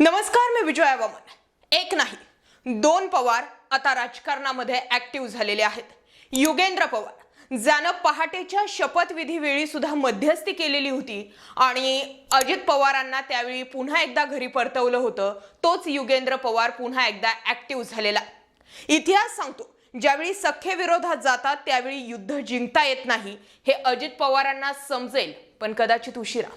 नमस्कार मी विजया वामन एक नाही दोन पवार आता राजकारणामध्ये ऍक्टिव्ह झालेले आहेत. युगेंद्र पवार ज्यानं पहाटेच्या शपथविधी वेळी सुद्धा मध्यस्थी केलेली होती आणि अजित पवारांना त्यावेळी पुन्हा एकदा घरी परतवलं होतं तोच युगेंद्र पवार पुन्हा एकदा ऍक्टिव्ह झालेला. इतिहास सांगतो ज्यावेळी सख्खे विरोधात जातात त्यावेळी युद्ध जिंकता येत नाही हे अजित पवारांना समजेल पण कदाचित उशिरा.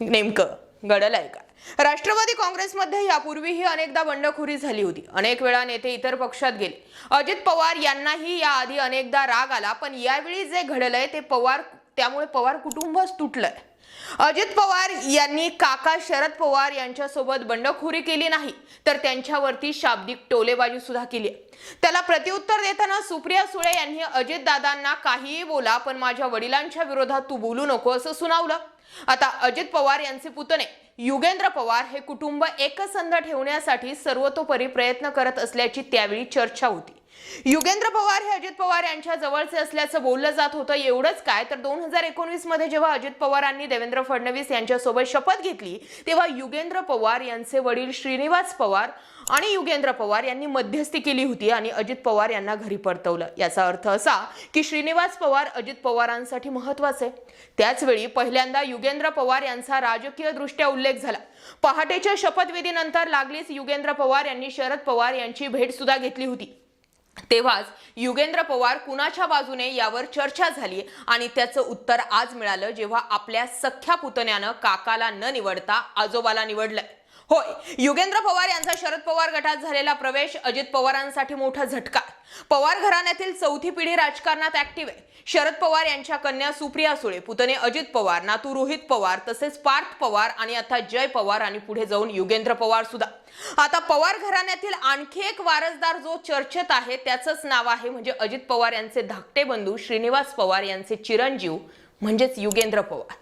नेमकं घडलंय का राष्ट्रवादी काँग्रेसमध्ये यापूर्वीही अनेकदा बंडखोरी झाली होती. अनेक वेळा नेते इतर पक्षात गेले. अजित पवार यांनाही याआधी अनेकदा राग आला पण यावेळी जे घडलंय ते पवार त्यामुळे पवार कुटुंबच तुटलंय. अजित पवार यांनी काका शरद पवार यांच्यासोबत बंडखोरी केली नाही तर त्यांच्यावरती शाब्दिक टोलेबाजी सुद्धा केली त्याला प्रत्युत्तर देताना सुप्रिया सुळे यांनी अजित दादांना काहीही बोला पण माझ्या वडिलांच्या विरोधात तू बोलू नको असं सुनावलं. आता अजित पवार यांचे पुतणे युगेंद्र पवार हे कुटुंब एकसंध ठेवण्यासाठी सर्वतोपरी प्रयत्न करत असल्याची त्यावेळी चर्चा होती. युगेंद्र पवार हे अजित पवार यांच्या जवळचे असल्याचं बोललं जात होतं. एवढंच काय तर दोन हजार एकोणवीसमध्ये जेव्हा अजित पवारांनी देवेंद्र फडणवीस यांच्यासोबत शपथ घेतली तेव्हा युगेंद्र पवार यांचे वडील श्रीनिवास पवार आणि युगेंद्र पवार यांनी मध्यस्थी केली होती आणि अजित पवार यांना घरी परतवलं. याचा अर्थ असा की श्रीनिवास पवार अजित पवारांसाठी महत्त्वाचे. त्याचवेळी पहिल्यांदा युगेंद्र पवार यांचा राजकीय दृष्ट्या उल्लेख झाला. पहाटेच्या शपथविधीनंतर लागलीच युगेंद्र पवार यांनी शरद पवार यांची भेट सुद्धा घेतली होती. तेव्हाच युगेंद्र पवार कुणाच्या बाजूने यावर चर्चा झाली आणि त्याचं उत्तर आज मिळालं जेव्हा आपल्या सख्या पुतण्यानं काकाला न निवडता आजोबाला निवडलंय. होय युगेंद्र पवार यांचा शरद पवार गटात झालेला प्रवेश अजित पवारांसाठी मोठा झटका. पवार घराण्यातील चौथी पिढी राजकारणात ऍक्टिव्ह आहे. शरद पवार यांच्या कन्या सुप्रिया सुळे पुतणे अजित पवार नातू रोहित पवार तसेच पार्थ पवार आणि आता जय पवार आणि पुढे जाऊन युगेंद्र पवार सुद्धा. आता पवार घराण्यातील आणखी एक वारसदार जो चर्चेत आहे त्याचंच नाव आहे म्हणजे अजित पवार यांचे धाकटे बंधू श्रीनिवास पवार यांचे चिरंजीव म्हणजेच युगेंद्र पवार.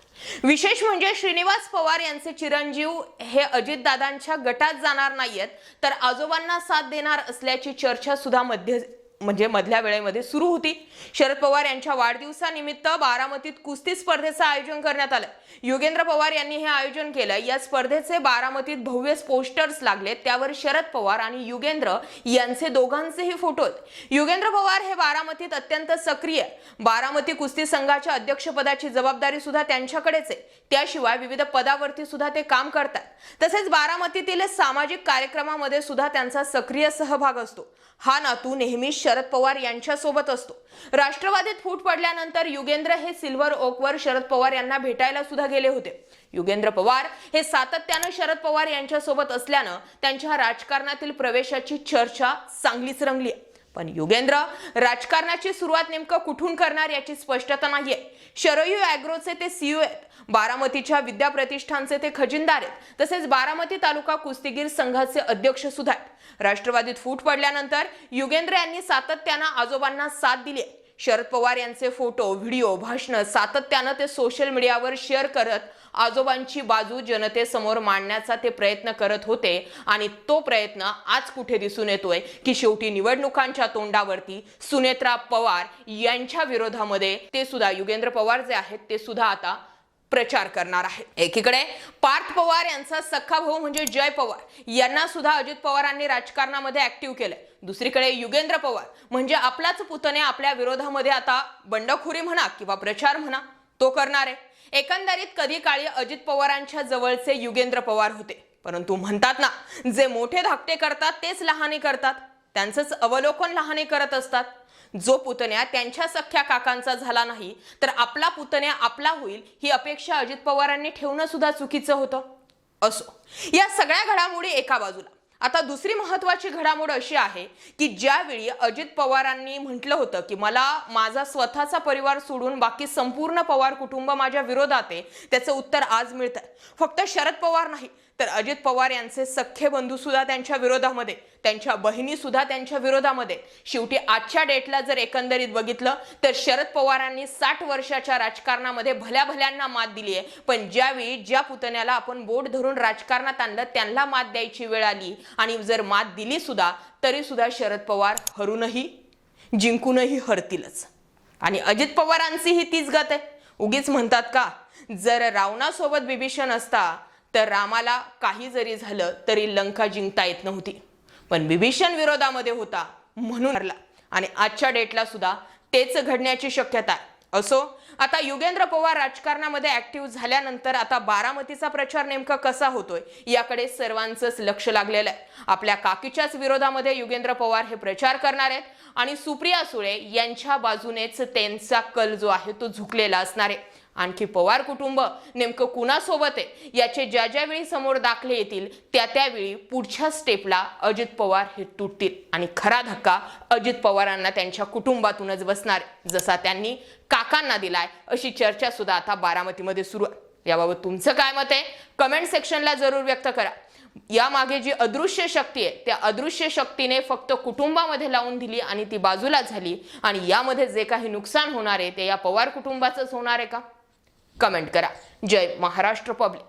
विशेष म्हणजे श्रीनिवास पवार यांचे चिरंजीव हे अजितदादांच्या गटात जाणार नाहीयेत तर आजोबांना साथ देणार असल्याची चर्चा सुद्धा मध्य म्हणजे मधल्या वेळेमध्ये सुरू होती. शरद पवार यांच्या वाढदिवसानिमित्त बारामतीत कुस्ती स्पर्धेचं आयोजन करण्यात आलं. युगेंद्र पवार यांनी हे आयोजन केलं. या स्पर्धेचे बारामतीत भव्य पोस्टर्स लागले त्यावर शरद पवार आणि युगेंद्र यांचे दोघांचेही फोटो आहेत. युगेंद्र पवार हे बारामतीत अत्यंत सक्रिय बारामती कुस्ती संघाच्या अध्यक्षपदाची जबाबदारी सुद्धा त्यांच्याकडेच आहे. त्याशिवाय विविध पदावरती सुद्धा ते काम करतात. तसेच बारामतीतील सामाजिक कार्यक्रमामध्ये सुद्धा त्यांचा सक्रिय सहभाग असतो. हा नातू नेहमी शरद शरद पवार यांच्या सोबत असतो राष्ट्रवादीत फूट पडल्यानंतर युगेंद्र हे सिल्वर ओकवर शरद पवार यांना भेटायला सुद्धा गेले होते युगेंद्र पवार हे सातत्यानं शरद पवार यांच्या सोबत असल्यानं त्यांच्या राजकारणातील प्रवेशाची चर्चा चांगलीच रंगली आहे. पण युगेंद्र राजकारणाची सुरुवात नेमकं कुठून करणार याची स्पष्टता नाहीये. शरयू अॅग्रोचे ते सीईओ आहेत. बारामतीच्या विद्या प्रतिष्ठानचे ते खजिनदार आहेत. तसेच बारामती तालुका कुस्तीगीर संघाचे अध्यक्ष सुद्धा आहेत. राष्ट्रवादीत फूट पडल्यानंतर युगेंद्र यांनी सातत्यानं आजोबांना साथ दिली आहे. शरद पवार यांचे फोटो व्हिडिओ भाषणं सातत्यानं ते सोशल मीडियावर शेअर करत आजोबांची बाजू जनतेसमोर मांडण्याचा ते प्रयत्न करत होते. आणि तो प्रयत्न आज कुठे दिसून येतोय? की शेवटी निवडणुकांच्या तोंडावरती सुनेत्रा पवार यांच्या विरोधामध्ये ते सुद्धा युगेंद्र पवार जे आहेत ते सुद्धा आता प्रचार करणार आहे एकीकडे पार्थ पवार यांचा सख्खा भाऊ म्हणजे जय पवार. यांना सुद्धा अजित पवारांनी राजकारणामध्ये ऍक्टिव्ह केलंय. दुसरीकडे युगेंद्र पवार म्हणजे आपलाच पुतणे आपल्या विरोधामध्ये आता बंडखोरी म्हणा किंवा प्रचार म्हणा तो करणार आहे. एकंदरीत कधी काळी अजित पवारांच्या जवळचे युगेंद्र पवार होते. परंतु म्हणतात ना जे मोठे धाकटे करतात तेच लहाने करतात. त्यांचंच अवलोकन लहाने करत असतात. जो पुतण्या त्यांच्या सख्या काकांचा झाला नाही तर आपला पुतण्या आपला होईल ही अपेक्षा अजित पवारांनी ठेवणं सुद्धा चुकीचं होतं. असो. या सगळ्या घडामोडी एका बाजूला. आता दुसरी महत्वाची घडामोड अशी आहे की ज्यावेळी अजित पवारांनी म्हटलं होतं की मला माझा स्वतःचा परिवार सोडून बाकी संपूर्ण पवार कुटुंब माझ्या विरोधात आहे त्याचं उत्तर आज मिळत फक्त शरद पवार नाही तर अजित पवार यांचे सख्खे बंधू सुद्धा त्यांच्या विरोधामध्ये. त्यांच्या बहिणी सुद्धा त्यांच्या विरोधामध्ये. शेवटी आजच्या डेटला जर एकंदरीत बघितलं तर शरद पवारांनी साठ वर्षाच्या राजकारणामध्ये भल्या भल्यांना मात दिली आहे पण ज्यावेळी ज्या पुतण्याला आपण बोट धरून राजकारणात आणलं त्यांना मात द्यायची वेळ आली. आणि जर मात दिली सुद्धा तरी सुद्धा शरद पवार हरूनही जिंकूनही हरतीलच. आणि अजित पवारांची ही तीच गत आहे. उगीच म्हणतात का जर रावणासोबत बिभीषण असता तर रामाला काही जरी झालं तरी लंका जिंकता येत नव्हती. पण विभीषण विरोधामध्ये होता म्हणून हरला. आणि आजच्या डेटला सुद्धा तेच घडण्याची शक्यता आहे. असो? आता युगेंद्र पवार राजकारणामध्ये ऍक्टिव्ह झाल्यानंतर आता बारामतीचा प्रचार नेमका कसा होतोय? याकडे सर्वांचंच लक्ष लागलेलं आहे. आपल्या काकीच्याच विरोधामध्ये युगेंद्र पवार हे प्रचार करणार आहेत आणि सुप्रिया सुळे यांच्या बाजूनेच त्यांचा कल जो आहे तो झुकलेला असणार आहे. आणखी पवार कुटुंब नेमकं कुणासोबत आहे? याचे ज्या ज्या वेळी समोर दाखले येतील त्या त्यावेळी पुढच्या स्टेपला अजित पवार हे तुटतील. आणि खरा धक्का अजित पवारांना त्यांच्या कुटुंबातूनच बसणार जसा त्यांनी काकांना दिलाय. अशी चर्चा सुद्धा आता बारामतीमध्ये सुरू आहे. याबाबत तुमचं काय मत आहे? कमेंट सेक्शनला जरूर व्यक्त करा. यामागे जी अदृश्य शक्ती आहे त्या अदृश्य शक्तीने फक्त कुटुंबामध्ये लावून दिली आणि ती बाजूला झाली. आणि यामध्ये जे काही नुकसान होणार आहे ते या पवार कुटुंबाचंच होणार आहे का? कमेंट करा. जय महाराष्ट्र पब्लिक.